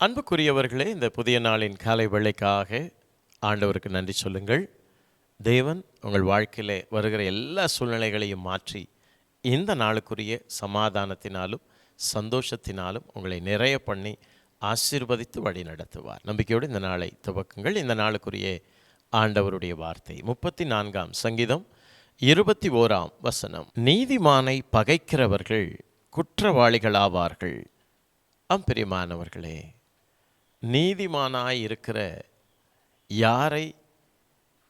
அன்புக்குரியவர்களே இந்த புதிய நாளின் காலை வேளைக்காக ஆண்டவருக்கு நன்றி சொல்லுங்கள். தேவன் உங்கள் வாழ்க்கையில் வருகிற எல்லா சூழ்நிலைகளையும் மாற்றி இந்த நாளுக்குரிய சமாதானத்தினாலும் சந்தோஷத்தினாலும் உங்களை நிறைய பண்ணி ஆசீர்வதித்து வழி நடத்துவார். நம்பிக்கையோடு இந்த நாளை துவக்குங்கள். இந்த நாளுக்குரிய ஆண்டவருடைய வார்த்தை. முப்பத்தி நான்காம் சங்கீதம் இருபத்தி ஓராம் வசனம். நீதிமானை பகைக்கிறவர்கள் குற்றவாளிகளாவார்கள். அம்பிரியமானவர்களே நீதிமானாய் இருக்கிற யாரை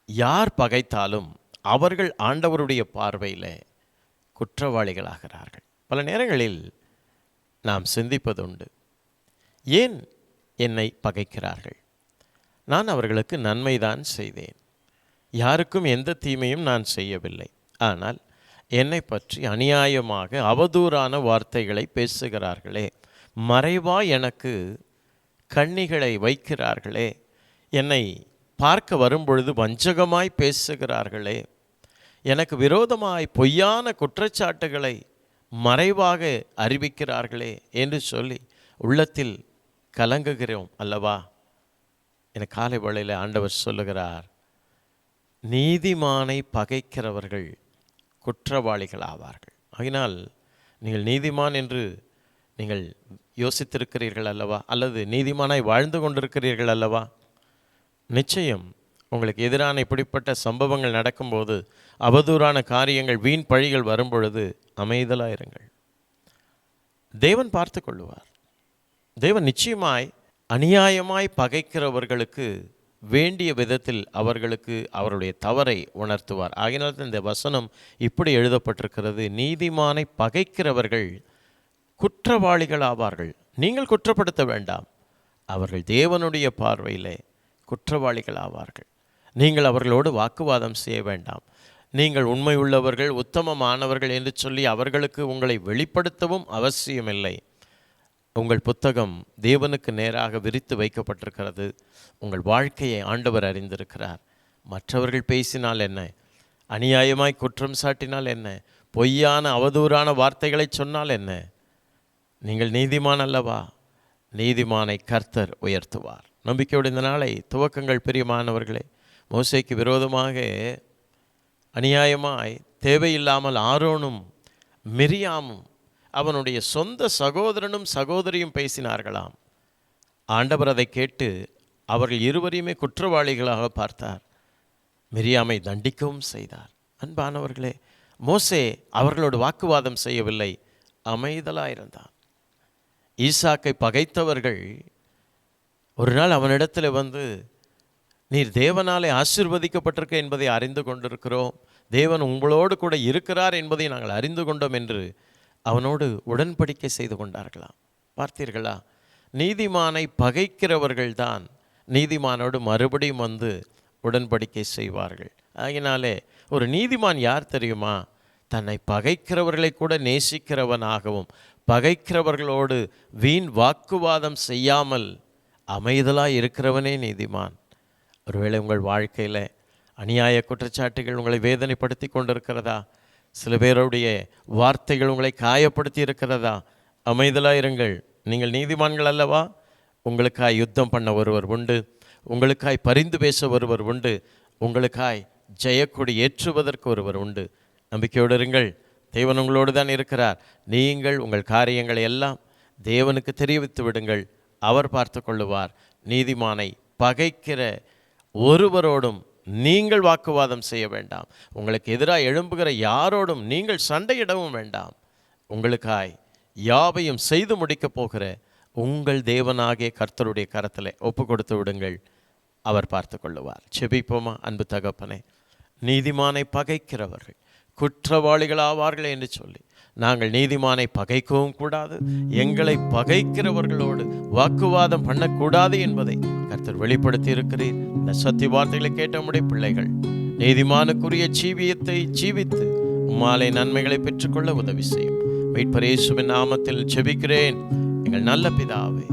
யார் பகைத்தாலும் அவர்கள் ஆண்டவருடைய பார்வையில் குற்றவாளிகளாகிறார்கள். பல நேரங்களில் நாம் சிந்திப்பதுண்டு ஏன் என்னை பகைக்கிறார்கள்? நான் அவர்களுக்கு நன்மைதான் செய்தேன். யாருக்கும் எந்த தீமையும் நான் செய்யவில்லை. ஆனால் என்னை பற்றி அநியாயமாக அவதூறான வார்த்தைகளை பேசுகிறார்களே. மறைவா எனக்கு கண்ணிகளை வைக்கிறார்களே என்னை பார்க்க வரும்பொழுது வஞ்சகமாய் பேசுகிறார்களே எனக்கு விரோதமாய் பொய்யான குற்றச்சாட்டுகளை மறைவாக அறிவிக்கிறார்களே என்று சொல்லி உள்ளத்தில் கலங்குகிறோம் அல்லவா? என காலை வேளையில் ஆண்டவர் சொல்லுகிறார் நீதிமானை பகைக்கிறவர்கள் குற்றவாளிகள் ஆவார்கள் ஆகினால் நீங்கள் நீதிமான் என்று நீங்கள் யோசித்திருக்கிறீர்கள் அல்லவா? அல்லது நீதிமானாய் வாழ்ந்து கொண்டிருக்கிறீர்கள் அல்லவா? நிச்சயம் உங்களுக்கு எதிரான இப்படிப்பட்ட சம்பவங்கள் நடக்கும்போது அவதூறான காரியங்கள் வீண் பழிகள் வரும்பொழுது அமைதலாயிருங்கள் தேவன் பார்த்து கொள்ளுவார். தேவன் நிச்சயமாய் அநியாயமாய் பகைக்கிறவர்களுக்கு வேண்டிய விதத்தில் அவர்களுக்கு அவருடைய தவறை உணர்த்துவார். ஆகினால் இந்த வசனம் இப்படி எழுதப்பட்டிருக்கிறது. நீதிமானை பகைக்கிறவர்கள் குற்றவாளிகள் ஆவார்கள் நீங்கள் குற்றப்படுத்த வேண்டாம். அவர்கள் தேவனுடைய பார்வையிலே குற்றவாளிகள் ஆவார்கள் நீங்கள் அவர்களோடு வாக்குவாதம் செய்ய வேண்டாம். நீங்கள் உண்மை உள்ளவர்கள் உத்தமமானவர்கள் என்று சொல்லி அவர்களுக்கு உங்களை வெளிப்படுத்தவும் அவசியமில்லை. உங்கள் புத்தகம் தேவனுக்கு நேராக விரித்து வைக்கப்பட்டிருக்கிறது. உங்கள் வாழ்க்கையை ஆண்டவர் அறிந்திருக்கிறார். மற்றவர்கள் பேசினால் என்ன? அநியாயமாய் குற்றம் சாட்டினால் என்ன? பொய்யான அவதூறான வார்த்தைகளை சொன்னால் என்ன? நீங்கள் நீதிமான் அல்லவா? நீதிமானை கர்த்தர் உயர்த்துவார். நம்பிக்கையோடு இந்த நாளை துவக்கங்கள் பிரியமானவர்களே மோசைக்கு விரோதமாக அநியாயமாய் தேவையில்லாமல் ஆரோனும் மிரியாமும் அவனுடைய சொந்த சகோதரனும் சகோதரியும் பேசினார்களாம். ஆண்டவர் அதை கேட்டு அவர்கள் இருவரையுமே குற்றவாளிகளாக பார்த்தார். மிரியாமை தண்டிக்கவும் செய்தார். அன்பானவர்களே மோசே அவர்களோடு வாக்குவாதம் செய்யவில்லை. அமைதலாயிருந்தான். ஈசாக்கை பகைத்தவர்கள் ஒரு நாள் அவனிடத்தில் வந்து நீர் தேவனாலே ஆசிர்வதிக்கப்பட்டிருக்க என்பதை அறிந்து கொண்டிருக்கிறோம். தேவன் உங்களோடு கூட இருக்கிறார் என்பதை நாங்கள் அறிந்து கொண்டோம் என்று அவனோடு உடன்படிக்கை செய்து கொண்டார்களாம். பார்த்தீர்களா? நீதிமானை பகைக்கிறவர்கள்தான் நீதிமானோடு மறுபடியும் வந்து உடன்படிக்கை செய்வார்கள். ஆகினாலே ஒரு நீதிமான் யார் தெரியுமா? தன்னை பகைக்கிறவர்களை கூட நேசிக்கிறவனாகவும் பகைக்கிறவர்களோடு வீண் வாக்குவாதம் செய்யாமல் அமைதலாக இருக்கிறவனே நீதிமான். ஒருவேளை உங்கள் வாழ்க்கையில் அநியாய குற்றச்சாட்டுகள் உங்களை வேதனைப்படுத்தி கொண்டிருக்கிறதா? சில பேருடைய வார்த்தைகள் உங்களை காயப்படுத்தி இருக்கிறதா? அமைதலாக இருங்கள். நீங்கள் நீதிமான்கள் அல்லவா? உங்களுக்காய் யுத்தம் பண்ண ஒருவர் உண்டு. உங்களுக்காய் பரிந்து பேச ஒருவர் உண்டு. உங்களுக்காய் ஜெயக்கொடி ஏற்றுவதற்கு ஒருவர் உண்டு. நம்பிக்கையோடு இருங்கள். தேவன் உங்களோடு தான் இருக்கிறார். நீங்கள் உங்கள் காரியங்களை எல்லாம் தேவனுக்கு தெரிவித்து விடுங்கள். அவர் பார்த்து கொள்ளுவார். நீதிமானை பகைக்கிற ஒருவரோடும் நீங்கள் வாக்குவாதம் செய்ய வேண்டாம். உங்களுக்கு எதிராக எழும்புகிற யாரோடும் நீங்கள் சண்டையிடவும் வேண்டாம். உங்களுக்காய் யாவையும் செய்து முடிக்கப் போகிற உங்கள் தேவனாகிய கர்த்தருடைய கரத்தில் ஒப்பு கொடுத்து விடுங்கள். அவர் பார்த்து கொள்ளுவார். செபிப்போமா அன்பு தகப்பனே. நீதிமானை பகைக்கிறவர்கள். குற்றவாளிகள் ஆவார்கள் என்று சொல்லி நாங்கள் நீதிமானை பகைக்கவும் கூடாது எங்களை பகைக்கிறவர்களோடு வாக்குவாதம் பண்ணக்கூடாது என்பதை கர்த்தர் வெளிப்படுத்தி இருக்கிறீர் இந்த சத்திய வார்த்தைகளை கேட்ட நம்முடைய பிள்ளைகள் நீதிமானுக்குரிய ஜீவியத்தை ஜீவித்து உம்மாலை நன்மைகளை பெற்றுக்கொள்ள உதவி செய்யும். மீட்பரேசுவின் நாமத்தில் ஜெபிக்கிறேன். எங்கள் நல்ல பிதாவே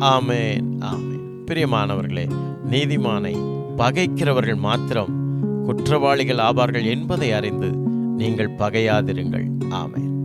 ஆமேன் ஆமேன். பிரியமானவர்களே நீதிமானை பகைக்கிறவர்கள் மாத்திரம் குற்றவாளிகள் ஆவார்கள் என்பதை அறிந்து நீங்கள் பகையாதிருங்கள். ஆமேன்.